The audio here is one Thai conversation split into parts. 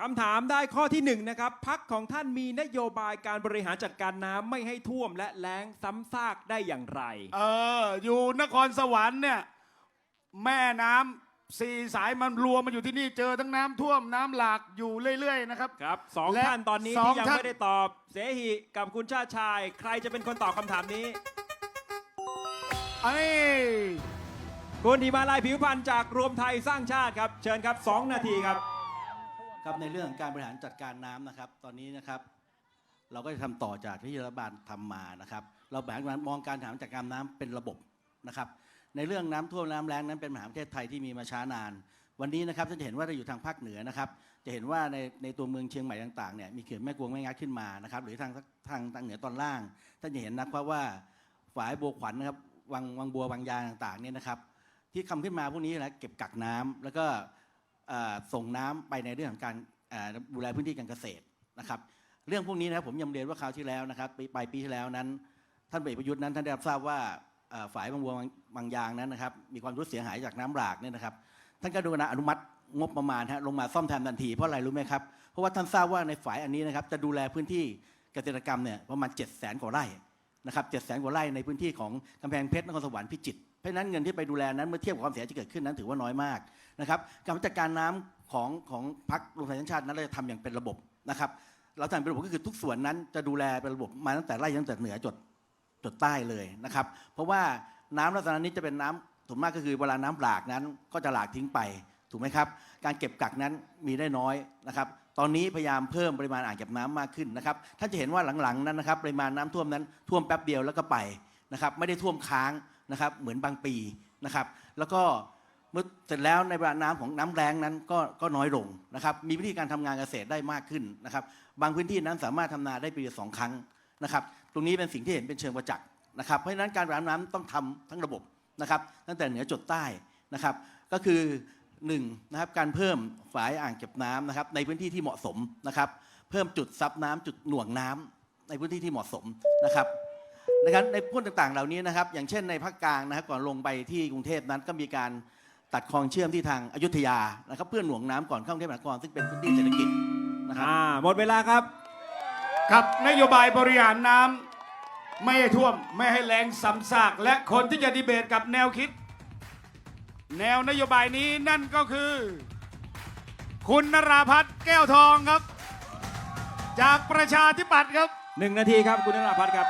คำถามได้ข้อที่หนึ่งนะครับพักของท่านมีนโยบายการบริหารจัดการน้ำไม่ให้ท่วมและแล้งซ้ำซากได้อย่างไร เออ อยู่นครสวรรค์เนี่ย แม่น้ำสี่สายมันรวมมาอยู่ที่นี่เจอทั้งน้ำท่วมน้ำหลากอยู่เรื่อยๆนะครับ ครับสองและท่านตอนนี้สองที่ยังท่าน ไม่ได้ตอบ เสหิกับคุณชาติชาย ใครจะเป็นคนตอบคำถามนี้ ไอ้คุณธีมาลายผิวพันธ์จากรวมไทยสร้างชาติครับ เชิญครับ2นาทีครับ ครับในเรื่องของการบริหารจัดการน้ำนะครับ ตอนนี้นะครับ เราก็จะทำต่อจากที่รัฐบาลทำมานะครับ เราแบ่งมองการบริหารจัดการน้ำเป็นระบบนะครับ ในเรื่องน้ำท่วมน้ำแล้งนั้นเป็นปัญหาประเทศไทยที่มีมาช้านาน วันนี้นะครับท่านจะเห็นว่าเราอยู่ทางภาคเหนือนะครับ จะเห็นว่าในในตัวเมืองเชียงใหม่ต่างๆเนี่ยมีเขื่อนแม่กวงแม่งัดขึ้นมานะครับ หรือทางทางทางเหนือตอนล่าง ท่านจะเห็นนะครับว่าฝายบัวขวัญนะครับวังวังบัววังยางต่างๆเนี่ยนะครับ ที่คำขึ้นมาพวกนี้นะเก็บกักน้ำแล้วก็ ส่งน้ำไปในเรื่องของการดูแลพื้นที่การเกษตรนะครับ เรื่องพวกนี้นะครับผมยำเรียนว่าคราวที่แล้วนะครับปีปลายปีที่แล้วนั้น ท่านเอกประยุทธ์นั้นท่านได้รับทราบว่าฝ่ายบางบัวบางบางยางนั้นนะครับ มีความรู้เสียหายจากน้ำหลากเนี่ยนะครับ ท่านก็ดูนะอนุมัติงบประมาณฮะลงมาซ่อมแซมทันทีเพราะอะไรรู้ไหมครับเพราะว่าท่านทราบว่าในฝ่ายอันนี้นะครับจะดูแลพื้นที่เกษตรกรรมเนี่ยประมาณ7 0 0 0 0 0กว่าไร่ นะครับ7 0 0 0 0 0กว่าไร่ในพื้นที่ของกำแพงเพชรนครสวรรค์พิจิตรเพราะฉะนั้นเงินที่ไปดูแลนั้นเมื่อเทียบกับความเสียที่เกิดขึ้นนั้นถือว่าน้อยมากนะครับการจัดการน้ำของของพรรครวมไทยสร้างชาตินั้นเราจะทำอย่างเป็นระบบนะครับเราทำเป็นระบบก็คือทุกส่วนนั้นจะดูแลเป็นระบบมาตั้งแต่ไล่ตั้งแต่เหนือจดจดใต้เลยนะครับเพราะว่าน้ำลักษณะนี้จะเป็นน้ำส่วนมากก็คือเวลาน้ำหลากนั้นก็จะหลากทิ้งไปถูกไหมครับ การเก็บกักนั้นมีได้น้อยนะครับ ตอนนี้พยายามเพิ่มปริมาณอ่างเก็บน้ำมากขึ้นนะครับท่านจะเห็นว่าหลังๆนั้นนะครับปริมาณน้ำท่วมนั้นท่วมแป๊บเดียวแล้วก็ไปนะครับไม่ได้ท่วมค้างนะครับเหมือนบางปีนะครับแล้วก็เมื่อเสร็จแล้วในปริมาณน้ำของน้ำแรงนั้นก็ก็น้อยลงนะครับมีวิธีการทำงานเกษตรได้มากขึ้นนะครับบางพื้นที่นั้นสามารถทำนาได้ปีละสองครั้งนะครับตรงนี้เป็นสิ่งที่เห็นเป็นเชิงประจักษ์นะครับเพราะฉะนั้นการบริหารน้ำต้องทำทั้งระบบนะครับตั้งแต่เหนือจดใต้นะครับก็คือ หนึ่งนะครับการเพิ่มฝายอ่างเก็บน้ำนะครับในพื้นที่ที่เหมาะสมนะครับ เพิ่มจุดซับน้ำจุดหน่วงน้ำในพื้นที่ที่เหมาะสมนะครับนะครับในพูดต่างๆ เหล่านี้นะครับ อย่างเช่นในภาคกลางนะครับก่อนลงไปที่กรุงเทพนั้นก็มีการตัดคลองเชื่อมที่ทางอยุธยานะครับ เพื่อหน่วงน้ำก่อนเข้ากรุงเทพมหานครซึ่งเป็นพื้นที่เศรษฐกิจนะครับอ่าหมดเวลาครับครับนโยบายบริหารน้ำไม่ให้ท่วมไม่ให้แรงซ้ำซากและคนที่จะดีเบตกับแนวคิด แนวนโยบายนี้นั่นก็คือ คุณนราพัฒน์แก้วทองครับ จากประชาธิปัตย์ครับ1นาทีครับคุณนราพัฒน์ครับ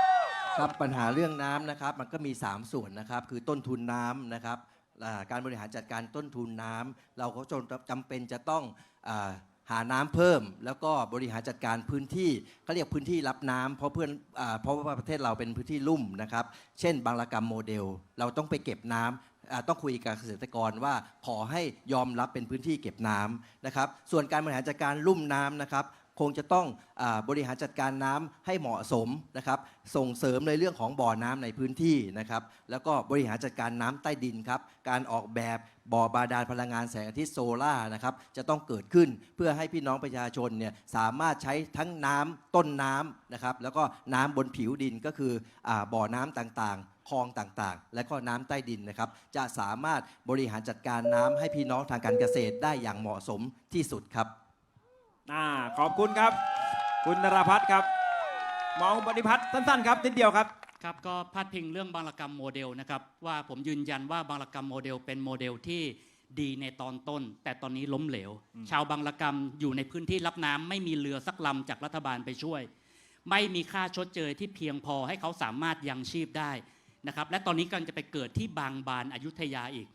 ครับปัญหาเรื่องน้ำนะครับ มันก็มี 3 ส่วนนะครับ คือต้นทุนน้ำนะครับอ่าการบริหารจัดการต้นทุนน้ำเราก็จนจำเป็นจะต้องอาหาน้ำเพิ่ม แล้วก็บริหารจัดการพื้นที่เขาเรียกพื้นที่รับน้ำเพราะเพื่อนอาเพราะว่าประเทศเราเป็นพื้นที่ลุ่มนะครับ เช่นบางระกรรมโมเดล เราต้องไปเก็บน้ำอ่า ต้องคุยกับเกษตรกรว่าขอให้ยอมรับเป็นพื้นที่เก็บน้ำนะครับ ส่วนการบริหารจัดการลุ่มน้ำนะครับ คงจะต้องอบริหารจัดการน้ำให้เหมาะสมนะครับ ส่งเสริมในเรื่องของบ่อน้ำในพื้นที่นะครับ แล้วก็บริหารจัดการน้ำใต้ดินครับ การออกแบบบ่อบาดาลพลังงานแสงอาทิตย์โซล่านะครับจะต้องเกิดขึ้นเพื่อให้พี่น้องประชาชนเนี่ยสามารถใช้ทั้งน้ำต้นน้ำนะครับ แล้วก็น้ำบนผิวดินก็คืออบ่อน้ำต่างๆคลองต่างๆ และก็น้ำใต้ดินนะครับ จะสามารถบริหารจัดการน้ำให้พี่น้องทางการเกษตรได้อย่างเหมาะสมที่สุดครับ อ่าขอบคุณครับ คุณนราพัฒน์ครับมองปฏิพัฒน์สั้นๆครับนิดเดียวครับ ครับก็พาดพิงเรื่องบางระกรรมโมเดลนะครับว่าผมยืนยันว่าบางระกรรมโมเดลเป็นโมเดลที่ดีในตอนต้น แต่ตอนนี้ล้มเหลว ชาวบางระกรรมอยู่ในพื้นที่รับน้ำไม่มีเรือสักลำจากรัฐบาลไปช่วย ไม่มีค่าชดเชยที่เพียงพอให้เขาสามารถยังชีพได้นะครับและตอนนี้กำลังจะไปเกิดที่บางบานอายุทยาอีก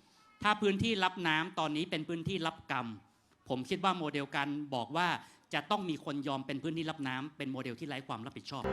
ถ้าพื้นที่รับน้ำตอนนี้เป็นพื้นที่รับกรรม ผมคิดว่าโมเดลการบอกว่าจะต้องมีคนยอมเป็นพื้นที่รับน้ำเป็นโมเดลที่ไร้ความรับผิดชอบ